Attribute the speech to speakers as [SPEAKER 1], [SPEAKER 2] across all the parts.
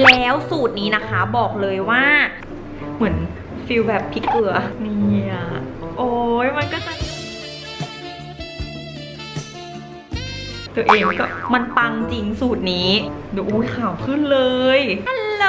[SPEAKER 1] แล้วสูตรนี้นะคะบอกเลยว่า เหมือนฟิลแบบพริกเกลือเนี่ยโอ้ยมันก็จะ ตัวเองก็มันปังจริงสูตรนี้ ดูอุ้ยข่าวขึ้นเลยฮัลโหล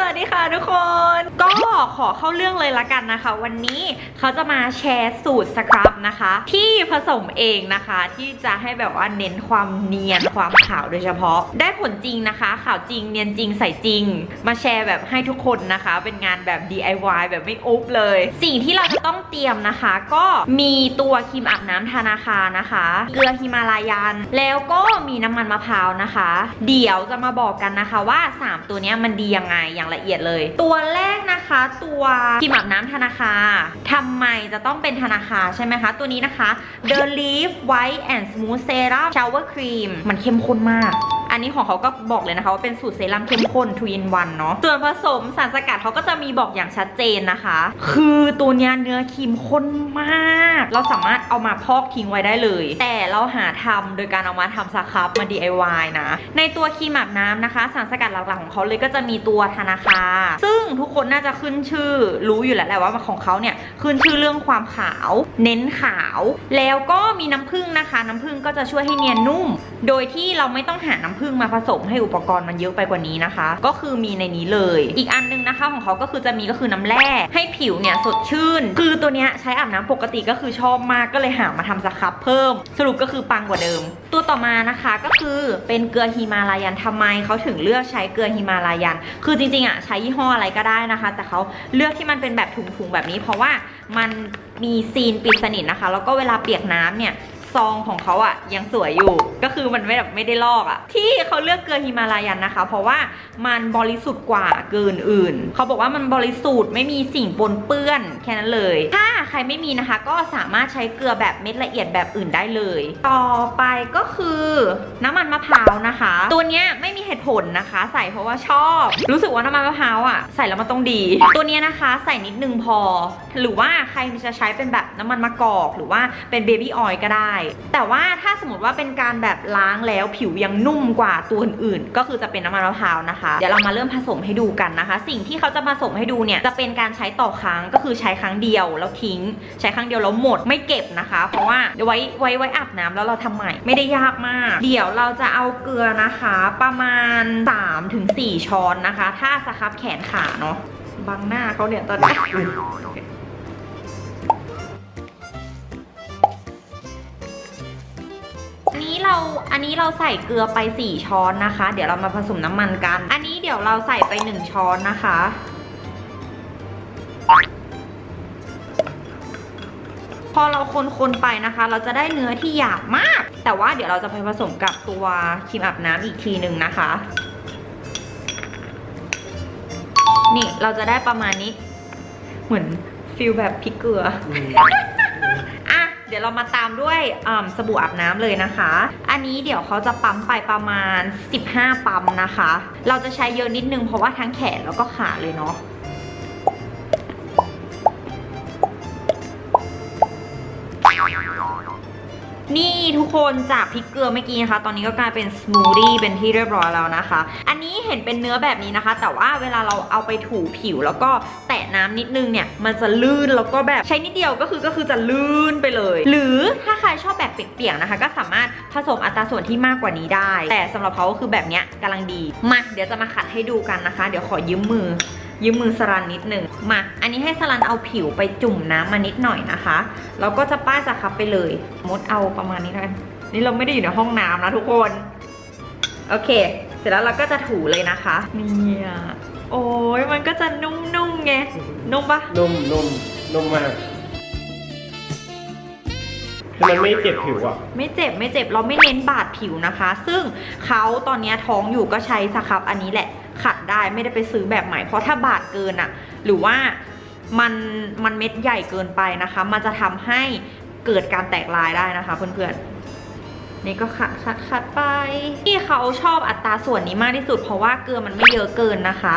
[SPEAKER 1] สวัสดีค่ะทุกคน ก็ขอเข้าเรื่องเลยละกันนะคะ วันนี้เขาจะมาแชร์สูตรสครับนะคะ ที่ผสมเองนะคะ ที่จะให้แบบว่าเน้นความเนียนความขาวโดยเฉพาะ ได้ผลจริงนะคะ ขาวจริงเนียนจริงใส่จริง มาแชร์แบบให้ทุกคนนะคะ เป็นงานแบบ DIY แบบไม่อุ๊บเลย สิ่งที่เราจะต้องเตรียมนะคะ ก็มีตัวครีมอาบน้ำธนาคารนะคะ เกลือฮิมาลายัน แล้วก็มีน้ำมันมะพร้าวนะคะ เดี๋ยวจะมาบอกกันนะคะว่า 3 ตัวนี้มันดียังไงอย่างละเอียดเลย ตัวแรกนะคะ ตัวครีมอาบน้ำธนาคารทำไมจะต้องเป็นธนาคารใช่ไหมคะ ตัวนี้นะคะ The Leaf White and Smooth Serum Shower Cream มันเข้มข้นมาก อันนี้ของเขาก็บอกเลยนะคะว่าเป็นสูตรเซรั่มเข้มข้นทวีนวันเนาะส่วนผสมสารสกัดเขาก็จะมีบอกอย่างชัดเจนนะคะ คือตัวเนี้ยเนื้อครีมข้นมาก เราสามารถเอามาพอกทิ้งไว้ได้เลย แต่เราหาทำโดยการเอามาทำสครับมา DIY นะ ในตัวครีมอาบน้ำนะคะ สารสกัดหลักๆของเขาเลยก็จะมีตัวธนาคาซึ่ง ทุกคนน่าจะขึ้นชื่อรู้อยู่แล้วแหละว่าของเขาเนี่ยขึ้นชื่อเรื่องความขาว เน้นขาว แล้วก็มีน้ำผึ้งนะคะ น้ำผึ้งก็จะช่วยให้เนียนนุ่ม โดยที่เราไม่ต้องหาน้ำผึ้งมาผสมให้อุปกรณ์มันเยอะไปกว่านี้นะคะ ก็คือมีในนี้เลย อีกอันนึงนะคะของเขาก็คือจะมีก็คือน้ำแร่ให้ผิวเนี่ยสดชื่น คือตัวเนี้ยใช้อาบน้ำปกติก็คือชอบมากก็เลยหามาทำสครับเพิ่ม สรุปก็คือปังกว่าเดิมตัวต่อมานะคะก็คือเป็นเกลือฮิมาลายันทำไมเขาถึงเลือกใช้เกลือฮิมาลายัน คือจริงๆอะใช้ยี่ห้ออะไรก็ได้นะคะ แต่เขาเลือกที่มันเป็นแบบถุงๆแบบนี้ เพราะว่ามันมีซีนปิดสนิทนะคะ แล้วก็เวลาเปียกน้ำเนี่ย ซองของเขาอะยังสวยอยู่ ก็คือมันไม่แบบไม่ได้ลอกอะที่เขาเลือกเกลือฮิมาลายันนะคะ เพราะว่ามันบริสุทธิ์กว่าเกินอื่น เขาบอกว่ามันบริสุทธิ์ไม่มีสิ่งปนเปื้อนแค่นั้นเลย ถ้าใครไม่มีนะคะ ก็สามารถใช้เกลือแบบเม็ดละเอียดแบบอื่นได้เลย ต่อไปก็คือน้ำมันมะพร้าวนะคะ ตัวเนี้ยไม่มีเหตุผลนะคะ ใส่เพราะว่าชอบ รู้สึกว่าน้ำมันมะพร้าวอะใส่แล้วมันต้องดี ตัวเนี้ยนะคะใส่นิดนึงพอ หรือว่าใครจะใช้เป็นแบบน้ำมันมะกอก หรือว่าเป็นเบบี้ออยล์ก็ได้แต่ว่าถ้าสมมติว่าเป็นการแบบล้างแล้วผิวยังนุ่มกว่าตัวอื่นๆ ก็คือจะเป็นน้ำมันมะพร้าวนะคะ เดี๋ยวเรามาเริ่มผสมให้ดูกันนะคะ สิ่งที่เขาจะผสมให้ดูเนี่ยจะเป็นการใช้ต่อครั้งก็คือใช้ครั้งเดียวแล้วทิ้ง ใช้ครั้งเดียวแล้วหมดไม่เก็บนะคะ เพราะว่าเดี๋ยวไว้ไว้ไว้อาบน้ำแล้วเราทำใหม่ไม่ได้ยากมาก เดี๋ยวเราจะเอาเกลือนะคะ ประมาณ 3-4 ช้อนนะคะ ถ้าสครับแขนขาเนาะบังหน้าเขาเนี่ยตอนนี้ นนี้เราอันนี้เราใส่เกลือไป 4 ช้อนนะคะ เดี๋ยวเรามาผสมน้ำมันกัน อันนี้เดี๋ยวเราใส่ไป 1 ช้อนนะคะ พอเราคนๆไปนะคะ เราจะได้เนื้อที่หยาบมาก แต่ว่าเดี๋ยวเราจะไปผสมกับตัวครีมอาบน้ำอีกทีหนึ่งนะคะ นี่เราจะได้ประมาณนี้ เหมือนฟิลแบบพริกเกลืออะ เดี๋ยวเรามาตามด้วยอ่าสบู่อาบน้ำเลยนะคะ อันนี้เดี๋ยวเขาจะปั๊มไปประมาณ 15 ปั๊มนะคะ เราจะใช้เยอะนิดนึงเพราะว่าทั้งแขนแล้วก็ขาเลยเนาะ นี่ทุกคนจากพริกเกลือเมื่อกี้นะคะ ตอนนี้ก็กลายเป็นสมูทตี้เป็นที่เรียบร้อยแล้วนะคะ อันนี้เห็นเป็นเนื้อแบบนี้นะคะ แต่ว่าเวลาเราเอาไปถูผิวแล้วก็แตะน้ำนิดนึงเนี่ย มันจะลื่นแล้วก็แบบใช้นิดเดียวก็คือก็คือจะลื่นไปเลย หรือถ้าใครชอบแบบเปียกๆนะคะ ก็สามารถผสมอัตราส่วนที่มากกว่านี้ได้ แต่สำหรับเขาก็คือแบบเนี้ยกำลังดี มาเดี๋ยวจะมาขัดให้ดูกันนะคะ เดี๋ยวขอยืมมือ ยืมมือสรันนิดหนึ่งมา อันนี้ให้สรันเอาผิวไปจุ่มน้ำมานิดหน่อยนะคะแล้วก็จะป้ายสครับไปเลย มดเอาประมาณนี้แล้วกันนี่เราไม่ได้อยู่ในห้องน้ำนะทุกคน โอเค เสร็จแล้วเราก็จะถูเลยนะคะเนี่ยโอ้ยมันก็จะนุ่มๆไงนุ่มปะ
[SPEAKER 2] นุ่มนุ่มนุ่มมากคือมันไม่เจ็บผิวอะ
[SPEAKER 1] ไม่เจ็บไม่เจ็บเราไม่เน้นบาดผิวนะคะ ซึ่งเขาตอนเนี้ยท้องอยู่ก็ใช้สครับอันนี้แหละ ขัดได้ไม่ได้ไปซื้อแบบใหม่เพราะถ้าบาดเกินอะหรือว่ามันมันเม็ดใหญ่เกินไปนะคะ มันจะทำให้เกิดการแตกลายได้นะคะเพื่อนๆนี่ก็ขัดขัดขัดไปที่เขาชอบอัตราส่วนนี้มากที่สุด เพราะว่าเกลือมันไม่เยอะเกินนะคะ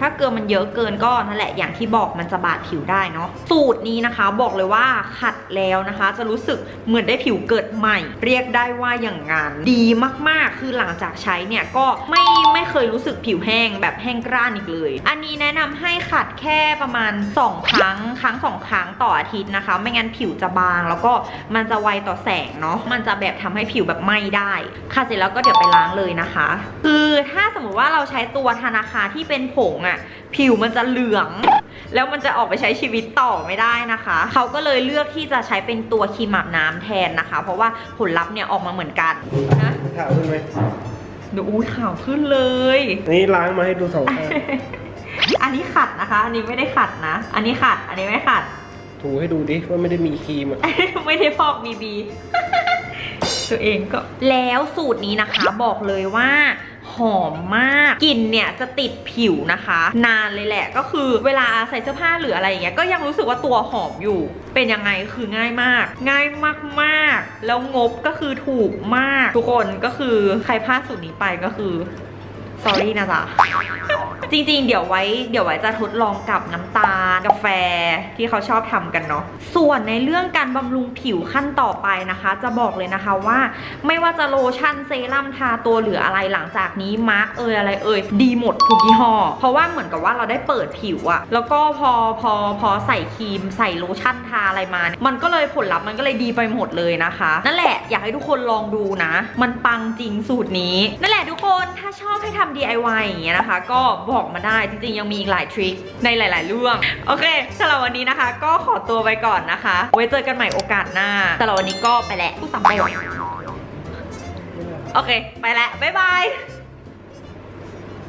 [SPEAKER 1] ถ้าเกลือมันเยอะเกินก็นั่นแหละอย่างที่บอกมันจะบาดผิวได้เนาะสูตรนี้นะคะบอกเลยว่าขัดแล้วนะคะ จะรู้สึกเหมือนได้ผิวเกิดใหม่ เรียกได้ว่าอย่างงานดีมากๆ คือหลังจากใช้เนี่ยก็ไม่ไม่เคยรู้สึกผิวแห้งแบบแห้งกร้านอีกเลย อันนี้แนะนำให้ขัดแค่ประมาณ 2 ครั้งครั้ง 2 ครั้งต่ออาทิตย์นะคะ ไม่งั้นผิวจะบาง แล้วก็มันจะไวต่อแสงเนาะมันจะแบบทำให้ผิวแบบไหม้ได้ค่ะเสร็จแล้วก็เดี๋ยวไปล้างเลยนะคะ คือถ้าสมมติว่าเราใช้ตัวธนาคารที่เป็นผงอะผิวมันจะเหลือง แล้วมันจะออกไปใช้ชีวิตต่อไม่ได้นะคะ เขาก็เลยเลือกที่จะใช้เป็นตัวครีมอาบน้ำแทนนะคะ เพราะว่าผลลัพธ์เนี่ยออกมาเหมือนกันนะ
[SPEAKER 2] ถามขึ้นไหม
[SPEAKER 1] ดูอุ้ยขาวขึ้นเลย
[SPEAKER 2] อันนี้ล้างมาให้ดูสองข้าง
[SPEAKER 1] อันนี้ขัดนะคะ อันนี้ไม่ได้ขัดนะ อันนี้ขัด อันนี้ไม่ขัด
[SPEAKER 2] ถูให้ดูดิว่าไม่ได้มีครีมอะ
[SPEAKER 1] ไม่ได้พอกบีบีตัวเองก็แล้วสูตรนี้นะคะบอกเลยว่า หอมมากกลิ่นเนี่ยจะติดผิวนะคะ นานเลยแหละก็คือเวลาใส่เสื้อผ้าหรืออะไรอย่างเงี้ยก็ยังรู้สึกว่าตัวหอมอยู่ เป็นยังไงคือง่ายมาก ง่ายมากๆ แล้วงบก็คือถูกมาก ทุกคนก็คือใครพลาดสูตรนี้ไปก็คือ sorry นะจ๊ะ จริงๆ เดี๋ยวไว้ เดี๋ยวไว้จะทดลองกับน้ำตาลกาแฟที่เขาชอบทำกันเนาะ ส่วนในเรื่องการบำรุงผิวขั้นต่อไปนะคะ จะบอกเลยนะคะว่า ไม่ว่าจะโลชั่นเซรั่มทาตัวหรืออะไรหลังจากนี้มาร์กเอยอะไรเอยดีหมดทุกยี่ห้อ เพราะว่าเหมือนกับว่าเราได้เปิดผิวอะแล้วก็พอพอพอใส่ครีมใส่โลชั่นทาอะไรมา มันก็เลยผลลัพธ์มันก็เลยดีไปหมดเลยนะคะ นั่นแหละอยากให้ทุกคนลองดูนะ มันปังจริงสูตรนี้ นั่นแหละทุกคนถ้าชอบให้ทำ DIY อย่างเงี้ยนะคะ ก็บอกมาได้จริงๆยังมีอีกหลายทริคในหลาย ๆ เรื่องโอเคสำหรับวันนี้นะคะ ก็ขอตัวไปก่อนนะคะ ไว้เจอกันใหม่โอกาสหน้าสำหรับวันนี้ก็ไปแหละผู้สัมไปโอเค ไปแล้วบ๊ายบาย